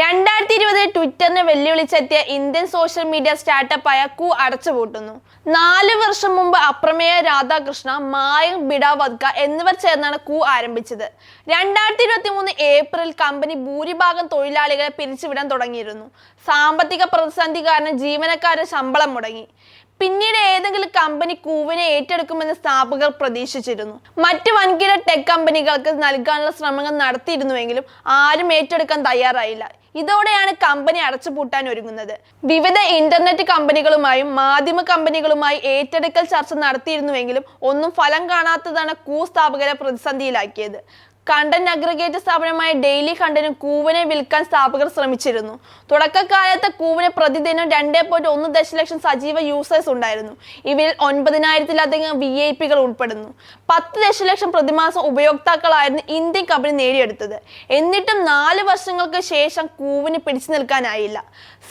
രണ്ടായിരത്തി ഇരുപതിൽ ട്വിറ്ററിനെ വെല്ലുവിളിച്ചെത്തിയ ഇന്ത്യൻ സോഷ്യൽ മീഡിയ സ്റ്റാർട്ടപ്പായ കു അടച്ചുപൂട്ടുന്നു. നാല് വർഷം മുമ്പ് അപ്രമേയ രാധാകൃഷ്ണ മായങ്ക് ബിഡാവദ്ക എന്നിവർ ചേർന്നാണ് കു ആരംഭിച്ചത്. രണ്ടായിരത്തി ഇരുപത്തി മൂന്ന് ഏപ്രിൽ കമ്പനി ഭൂരിഭാഗം തൊഴിലാളികളെ പിരിച്ചുവിടാൻ തുടങ്ങിയിരുന്നു. സാമ്പത്തിക പ്രതിസന്ധി കാരണം ജീവനക്കാരുടെ ശമ്പളം മുടങ്ങി. പിന്നീട് ഏതെങ്കിലും കമ്പനി കൂവിനെ ഏറ്റെടുക്കുമെന്ന് സ്ഥാപകർ പ്രതീക്ഷിച്ചിരുന്നു. മറ്റ് വൻകിട ടെക് കമ്പനികൾക്ക് നൽകാനുള്ള ശ്രമങ്ങൾ നടത്തിയിരുന്നുവെങ്കിലും ആരും ഏറ്റെടുക്കാൻ തയ്യാറായില്ല. ഇതോടെയാണ് കമ്പനി അടച്ചുപൂട്ടാൻ ഒരുങ്ങുന്നത്. വിവിധ ഇന്റർനെറ്റ് കമ്പനികളുമായും മാധ്യമ കമ്പനികളുമായി ഏറ്റെടുക്കൽ ചർച്ച നടത്തിയിരുന്നുവെങ്കിലും ഒന്നും ഫലം കാണാത്തതാണ് കൂ സ്ഥാപകരെ പ്രതിസന്ധിയിലാക്കിയത്. കണ്ടന്റ് അഗ്രിഗേറ്റ് സ്ഥാപനമായ ഡെയിലി കണ്ടന്റ് കൂവനെ വിൽക്കാൻ സ്ഥാപകർ ശ്രമിച്ചിരുന്നു. തുടക്കകാലത്ത് കൂവന് പ്രതിദിനം രണ്ടേ പോയിന്റ് ഒന്ന് ദശലക്ഷം സജീവ യൂസേഴ്സ് ഉണ്ടായിരുന്നു. ഇവരിൽ ഒൻപതിനായിരത്തിലധികം വി ഐ പികൾ ഉൾപ്പെടുന്നു. പത്ത് ദശലക്ഷം പ്രതിമാസം ഉപയോക്താക്കളായിരുന്നു ഇന്ത്യൻ കമ്പനി നേടിയെടുത്തത്. എന്നിട്ടും നാല് വർഷങ്ങൾക്ക് ശേഷം കൂവിന് പിടിച്ചു നിൽക്കാനായില്ല.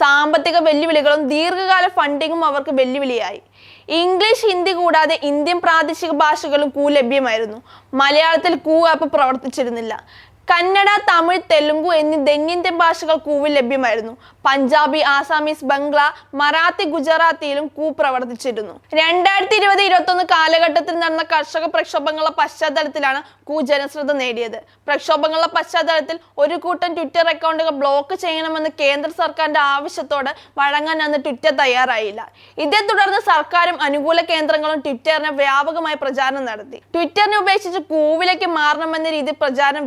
സാമ്പത്തിക വെല്ലുവിളികളും ദീർഘകാല ഫണ്ടിങ്ങും അവർക്ക് വെല്ലുവിളിയായി. ഇംഗ്ലീഷ് ഹിന്ദി കൂടാതെ ഇന്ത്യൻ പ്രാദേശിക ഭാഷകളും കൂ ലഭ്യമായിരുന്നു. മലയാളത്തിൽ കൂ ആപ്പ് പ്രവർത്തിച്ചിരുന്നില്ല. കന്നഡ തമിഴ് തെലുങ്കു എന്നീ ദക്ഷിണേന്ത്യൻ ഭാഷകൾ കൂവിൽ ലഭ്യമായിരുന്നു. പഞ്ചാബി ആസാമീസ് ബംഗ്ല മറാത്തി ഗുജറാത്തിയിലും കൂ പ്രവർത്തിച്ചിരുന്നു. രണ്ടായിരത്തി ഇരുപത് ഇരുപത്തി ഒന്ന് കാലഘട്ടത്തിൽ നടന്ന കർഷക പ്രക്ഷോഭങ്ങളുടെ പശ്ചാത്തലത്തിലാണ് കൂ ജനശ്രദ്ധ നേടിയത്. പ്രക്ഷോഭങ്ങളുടെ പശ്ചാത്തലത്തിൽ ഒരു കൂട്ടം ട്വിറ്റർ അക്കൗണ്ടുകൾ ബ്ലോക്ക് ചെയ്യണമെന്ന് കേന്ദ്ര സർക്കാരിന്റെ ആവശ്യത്തോട് വഴങ്ങാൻ അന്ന് ട്വിറ്റർ തയ്യാറായില്ല. ഇതേ തുടർന്ന് സർക്കാരും അനുകൂല കേന്ദ്രങ്ങളും ട്വിറ്ററിന് വ്യാപകമായി പ്രചാരണം നടത്തി. ട്വിറ്ററിനെ ഉപേക്ഷിച്ച് കൂവിലേക്ക് മാറണമെന്ന രീതി പ്രചാരണം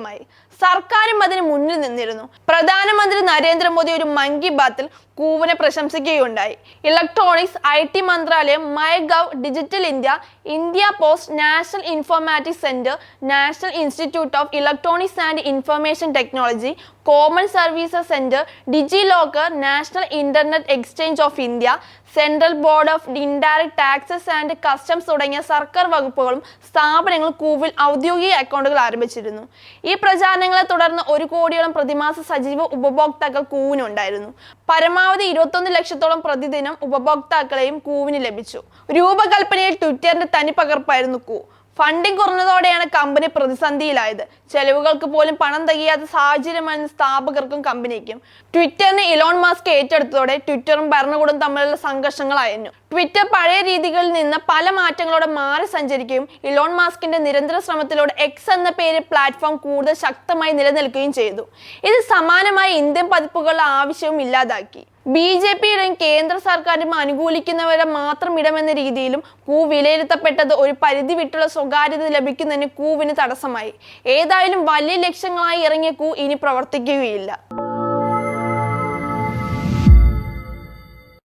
വ്യാപകമായി സർക്കാരും അതിന് മുന്നിൽ നിന്നിരുന്നു. പ്രധാനമന്ത്രി നരേന്ദ്രമോദി ഒരു മൻ കി ബാത്തിൽ കൂവിനെ പ്രശംസിക്കുകയുണ്ടായി. ഇലക്ട്രോണിക്സ് ഐ ടി മന്ത്രാലയം my gov digital India India post national informatics centre national institute of electronics and information technology common services centre digi locker national internet exchange of India central board of indirect taxes and customs തുടങ്ങിയ സർക്കാർ വകുപ്പുകളും സ്ഥാപനങ്ങളും കൂവിൽ ഔദ്യോഗിക അക്കൗണ്ടുകൾ ആരംഭിച്ചിരുന്നു. ഈ പ്രചാരണങ്ങളെ തുടർന്ന് ഒരു കോടിയോളം പ്രതിമാസ സജീവ ഉപഭോക്താക്കൾ കൂവിനുണ്ടായിരുന്നു. പരമാവധി ഇരുപത്തൊന്ന് ലക്ഷത്തോളം പ്രതിദിനം ഉപഭോക്താക്കളെയും കൂവിന് ലഭിച്ചു. രൂപകൽപ്പനയിൽ ട്വിറ്ററിന്റെ തനി പകർപ്പായിരുന്നു കൂ. Funding കുറഞ്ഞതോടെയാണ് company പ്രതിസന്ധിയിലായത്. ചെലവുകൾക്ക് പോലും പണം തികയാത്ത സാഹചര്യമായിരുന്നു സ്ഥാപകർക്കും കമ്പനിക്കും. ട്വിറ്ററിനെ ഇലോൺ മാസ്ക് ഏറ്റെടുത്തതോടെ ട്വിറ്ററും ഭരണകൂടം തമ്മിലുള്ള സംഘർഷങ്ങളായിരുന്നു ട്വിറ്റർ പഴയ രീതികളിൽ നിന്ന് പല മാറ്റങ്ങളോടെ മാറി സഞ്ചരിക്കുകയും ഇലോൺ മാസ്കിന്റെ നിരന്തര ശ്രമത്തിലൂടെ എക്സ് എന്ന പേര് പ്ലാറ്റ്ഫോം കൂടുതൽ ശക്തമായി നിലനിൽക്കുകയും ചെയ്തു. ഇത് സമാനമായ ഇന്ത്യൻ പതിപ്പുകളുടെ ആവശ്യവും ഇല്ലാതാക്കി. ബി ജെ പിയുടെയും കേന്ദ്ര സർക്കാരും അനുകൂലിക്കുന്നവരെ മാത്രം ഇടമെന്ന രീതിയിലും കൂ വിലയിരുത്തപ്പെട്ടത് ഒരു പരിധി വിട്ടുള്ള സ്വകാര്യത ലഭിക്കുന്നതിന് കൂവിന് തടസ്സമായി. ഏതായാലും വലിയ ലക്ഷ്യങ്ങളായി ഇറങ്ങിയ കൂ ഇനി പ്രവർത്തിക്കുകയില്ല.